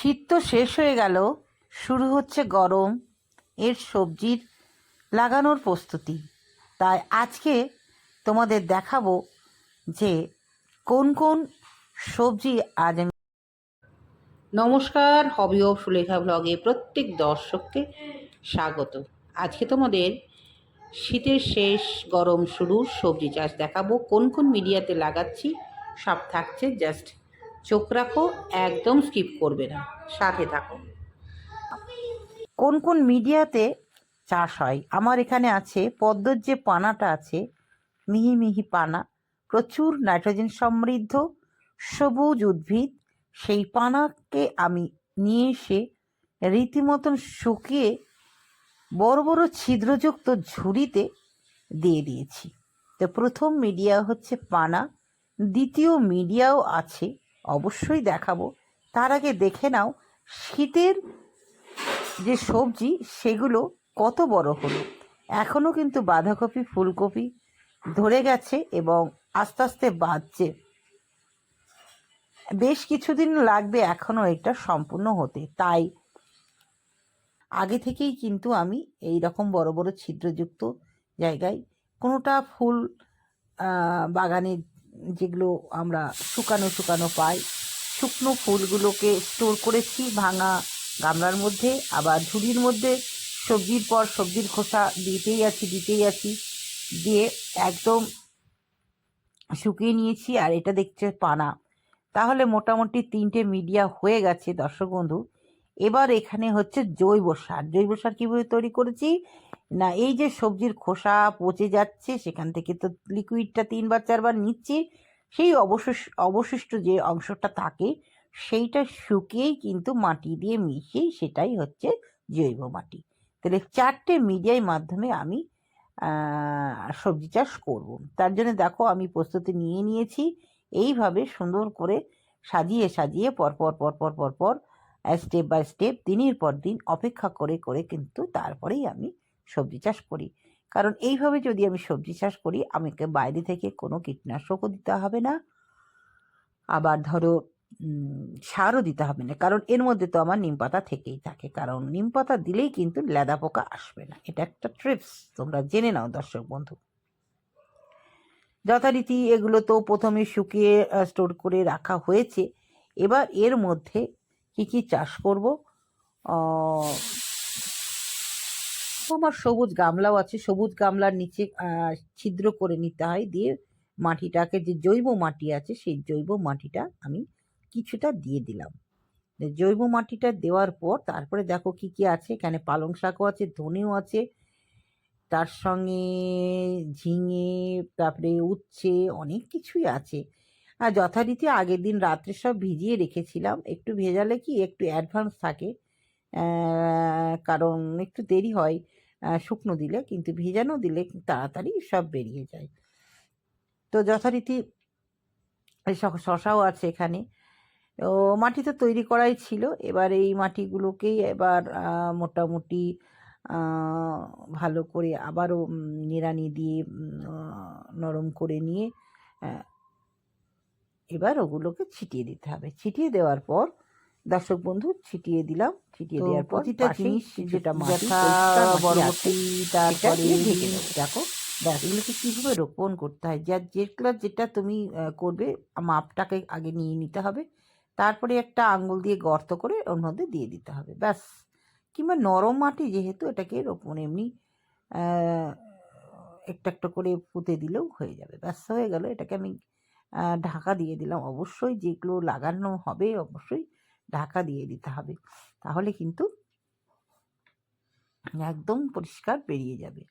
শীত তো শেষ হয়ে গেল, শুরু হচ্ছে গরম, এর সবজির লাগানোর প্রস্তুতি। তাই আজকে তোমাদের দেখাবো যে কোন কোন সবজি আজ আমি নমস্কার, হবি ও সুলেখা ব্লগে প্রত্যেক দর্শককে স্বাগত। আজকে তোমাদের শীতের শেষ গরম শুরু সবজি চাষ দেখাবো, কোন কোন মিডিয়াতে লাগাচ্ছি, সব থাকছে জাস্ট চোখ রাখো, একদম স্কিপ করবে না। সাথে থাকো। কোন কোন মিডিয়াতে চাষ হয়? আমার এখানে আছে, পদ্মর যে পানাটা আছে, মিহি মিহি পানা, প্রচুর নাইট্রোজেন সমৃদ্ধ, সবুজ উদ্ভিদ, সেই পানাকে আমি নিয়ে এসে রীতিমতন শুকিয়ে বড় বড় ছিদ্রযুক্ত ঝুড়িতে দিয়ে দিয়েছি। তো প্রথম মিডিয়া হচ্ছে পানা, দ্বিতীয় মিডিয়াও আছে অবশ্যই দেখাবো। তার আগে দেখে নাও শীতের যে সবজি সেগুলো কত বড় হলো। এখনও কিন্তু বাঁধাকপি ফুলকপি ধরে গেছে এবং আস্তে আস্তে বাড়ছে। বেশ কিছুদিন লাগবে এখনও এটা সম্পূর্ণ হতে। তাই আগে থেকেই কিন্তু আমি এই রকম বড় বড় ছিদ্রযুক্ত জায়গায় কোনোটা ফুল আহ, বাগানে যেগুলো আমরা শুকানো শুকানো পাই। শুকনো ফুলগুলোকে স্টোর করেছি ভাঙা গামলার মধ্যে, আবার ঝুড়ির মধ্যে। সবজির পর সবজির খোসা দিতেই আছি দিতেই আছি। দিয়ে একদম শুকিয়ে নিয়েছি, আর এটা দেখছে পানা। তাহলে মোটামুটি তিনটে মিডিয়া হয়ে গেছে দর্শক বন্ধু। এবার এখানে হচ্ছে জৈব সার। জৈব সার কীভাবে তৈরি করেছি? না, এই যে সবজির খোসা পচে যাচ্ছে, সেখান থেকে তো লিকুইডটা তিনবার, চারবার নিচ্ছি, সেই অবশিষ্ট অবশিষ্ট যে অংশটা থাকে, সেইটা শুকিয়েই কিন্তু মাটি দিয়ে মিশিয়েই সেটাই হচ্ছে জৈব মাটি। তাহলে চারটে মিডিয়ার মাধ্যমে আমি সবজি চাষ করব। তার জন্য দেখো, আমি প্রস্তুতি নিয়ে নিয়েছি, এইভাবে সুন্দর করে সাজিয়ে সাজিয়ে পরপর পরপর পরপর স্টেপ বাই স্টেপ দিনের পর দিন অপেক্ষা করে করে কিন্তু তারপরেই আমি সবজি চাষ করি। কারণ এইভাবে যদি আমি সবজি চাষ করি, আমাকে বাইরে থেকে কোনো কীটনাশকও দিতে হবে না। আবার ধরো সারও দিতে হবে না। কারণ এর মধ্যে তো আমার নিম পাতা থেকেই থাকে। কারণ নিম পাতা দিলেই কিন্তু লেদা পোকা আসবে না। এটা একটা ট্রিপস। তোমরা জেনে নাও, দর্শক বন্ধু। যথারীতি এগুলো তো প্রথমে শুকিয়ে স্টোর করে রাখা হয়েছে। এবার এর মধ্যে কি কি চাষ করব? আমার সবুজ গামলাও আছে। সবুজ গামলার নিচে ছিদ্র করে নিতে হয় দিয়ে মাটিটাকে যে জৈব মাটি আছে সেই জৈব মাটিটা আমি কিছুটা দিয়ে দিলাম। জৈব মাটিটা দেওয়ার পর তারপরে দেখো কি কি আছে? এখানে পালং শাকও আছে, ধনেও আছে। তার সঙ্গে ঝিঙে, তারপরে উচ্ছে, অনেক কিছুই আছে। আর যথারীতি আগের দিন রাত্রে সব ভিজিয়ে রেখেছিলাম। একটু ভেজালে কি, একটু অ্যাডভান্স থাকে। কারণ একটু দেরি হয় শুকনো দিলে, কিন্তু ভেজানো দিলে তাড়াতাড়ি সব বেরিয়ে যায়। তো যথারীতি শশাও আছে এখানে। ও মাটি তো তৈরি করাই ছিল। এবার এই মাটিগুলোকেই এবার মোটামুটি ভালো করে আবারও নিড়ানি দিয়ে নরম করে নিয়ে এবার ওগুলোকে ছিটিয়ে দিতে হবে। ছিটিয়ে দেওয়ার পর দর্শক বন্ধু ছিটিয়ে দিলাম। ছিটিয়ে দেওয়ার পর প্রতিটা জিনিস যেটা মাটি বরবটি তারপরে দেখো ব্যাস এগুলোকে কীভাবে রোপণ করতে হয়? যা যেগুলো যেটা তুমি করবে মাপটাকে আগে নিয়ে নিতে হবে। তারপরে একটা আঙ্গুল দিয়ে গর্ত করে ওর মধ্যে দিয়ে দিতে হবে। ব্যাস কিংবা নরম মাটি যেহেতু এটাকে রোপণ এমনি একটা একটা করে পুঁতে দিলেও হয়ে যাবে। ব্যাস হয়ে গেল। এটাকে আমি ঢাকা দিয়ে দিলাম। অবশ্যই যেগুলো লাগানো হবে অবশ্যই ঢাকা দিয়ে দিতে হবে। তাহলে কিন্তু একদম পরিষ্কার বেরিয়ে যাবে।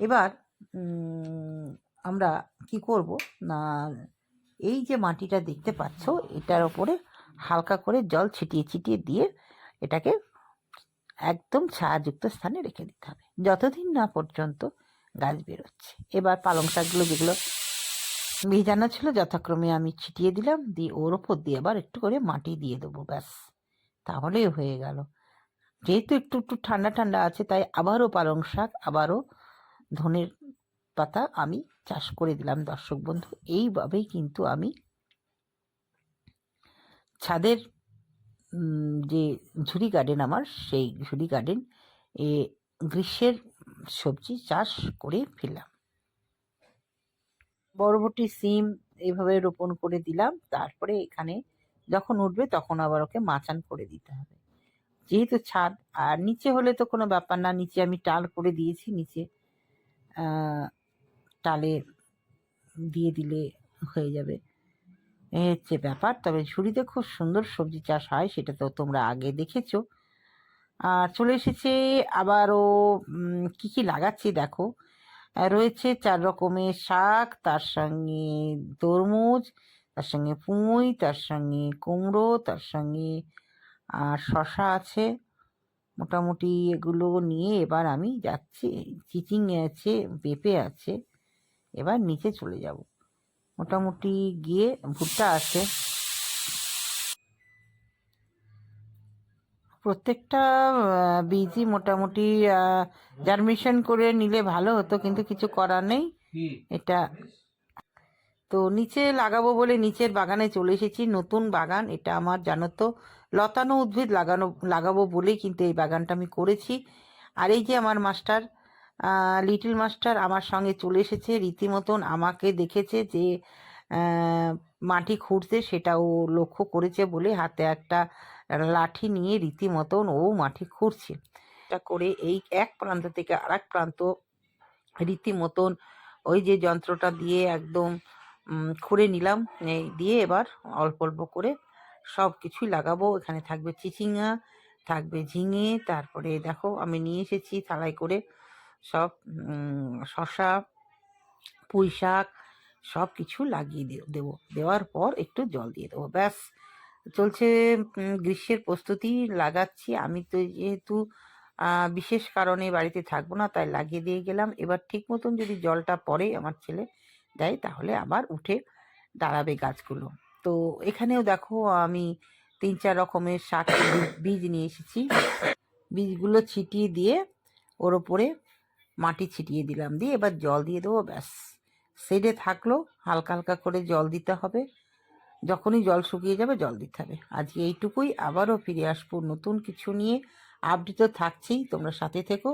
এবার আমরা কি করব? না, এই যে মাটিটা দেখতে পাচ্ছ, এটার ওপরে হালকা করে জল ছিটিয়ে ছিটিয়ে দিয়ে এটাকে একদম ছায়াযুক্ত স্থানে রেখে দিতে হবে। যতদিন না পর্যন্ত গাছ বেরোচ্ছে। এবার পালং শাকগুলো যেগুলো ভিজানো ছিল, যথাক্রমে আমি ছিটিয়ে দিলাম, দিয়ে ওর ওপর দিয়ে আবার একটু করে মাটি দিয়ে দেবো, ব্যাস। তাহলেই হয়ে গেল। যেহেতু একটু একটু ঠান্ডা ঠান্ডা আছে, তাই আবারও পালং শাক, আবারও ধনের পাতা আমি চাষ করে দিলাম, দর্শক বন্ধু। এইভাবেই কিন্তু আমি ছাদের যে ঝুড়ি গার্ডেন আমার, সেই ঝুড়ি গার্ডেন এ গ্রীষ্মের সবজি চাষ করে ফেললাম। বরবটি সিম এইভাবে রোপণ করে দিলাম। তারপরে এখানে যখন উঠবে তখন আবার ওকে মাচান করে দিতে হবে। যেহেতু ছাদ, আর নিচে হলে তো কোনো ব্যাপার না। নিচে আমি টাল করে দিয়েছি। নিচে টালে দিয়ে দিলে হয়ে যাবে। এ হচ্ছে ব্যাপার। তবে ঝুড়িতে খুব সুন্দর সবজি চাষ হয়, সেটা তো তোমরা আগে দেখেছ। আর চলে এসেছে আবারও কি কি লাগাচ্ছি দেখো। রয়েছে চার রকমের শাক, তার সঙ্গে তরমুজ, তার সঙ্গে পুঁই, তার সঙ্গে কুমড়ো, তার সঙ্গে, আর শশা আছে। মোটামুটি এগুলো নিয়ে এবার আমি যাচ্ছি, চিচিং আছে, পেঁপে আছে, এবার নিচে চলে যাব। মোটামুটি গিয়ে ভুট্টা আছে। প্রত্যেকটা বীজই মোটামুটি জার্মিশন করে নিলে ভালো হতো, কিন্তু কিছু করার নেই। এটা তো নিচে লাগাবো বলে নিচের বাগানে চলে এসেছি, নতুন বাগান, এটা আমার, জানো তো, লতানো উদ্ভিদ লাগানো, লাগাবো বলেই কিন্তু এই বাগানটা আমি করেছি। আর এই যে আমার মাস্টার লিটল মাস্টার আমার সঙ্গে চলে এসেছে, রীতিমতন আমাকে দেখেছে যে মাটি খুঁড়তে সেটা ও লক্ষ্য করেছে বলে হাতে একটা লাঠি নিয়ে রীতিমতন ও মাটি খুঁড়ছে। এটা করে এই এক প্রান্ত থেকে আরেক প্রান্ত রীতিমতন ওই যে যন্ত্রটা দিয়ে একদম খুঁড়ে নিলাম। দিয়ে এবার অল্প অল্প করে সব কিছুই লাগাবো। এখানে থাকবে চিচিঙ্গা, থাকবে ঝিঙে, তারপরে দেখো আমি নিয়ে এসেছি থালাই করে সব শসা পুঁই শাক সব কিছু লাগিয়ে দেবো। দেওয়ার পর একটু জল দিয়ে দেবো। ব্যাস। চলছে গ্রীষ্মের প্রস্তুতি লাগাচ্ছি। আমি তো যেহেতু বিশেষ কারণে বাড়িতে থাকব না, তাই লাগিয়ে দিয়ে গেলাম। এবার ঠিক মতন যদি জলটা পড়ে আমার ছেলে দেয়, তাহলে আবার উঠে দাঁড়াবে গাছগুলো। তো এখানেও দেখো, আমি তিন চার রকমের শাক বীজ- নিয়ে এসেছি। বীজগুলো ছিটিয়ে দিয়ে ওর ওপরে মাটি ছিটিয়ে দিলাম। দিয়ে এবার জল দিয়ে দেবো, ব্যাস। সেডে থাকল, হালকা হালকা করে জল দিতে হবে। যখনই জল শুকিয়ে যাবে, জল দিতে হবে। আজকে এইটুকুই। আবারও ফিরে আসব নতুন কিছু নিয়ে। আপডেট থাকছেই। তোমরা সাথে থেকো।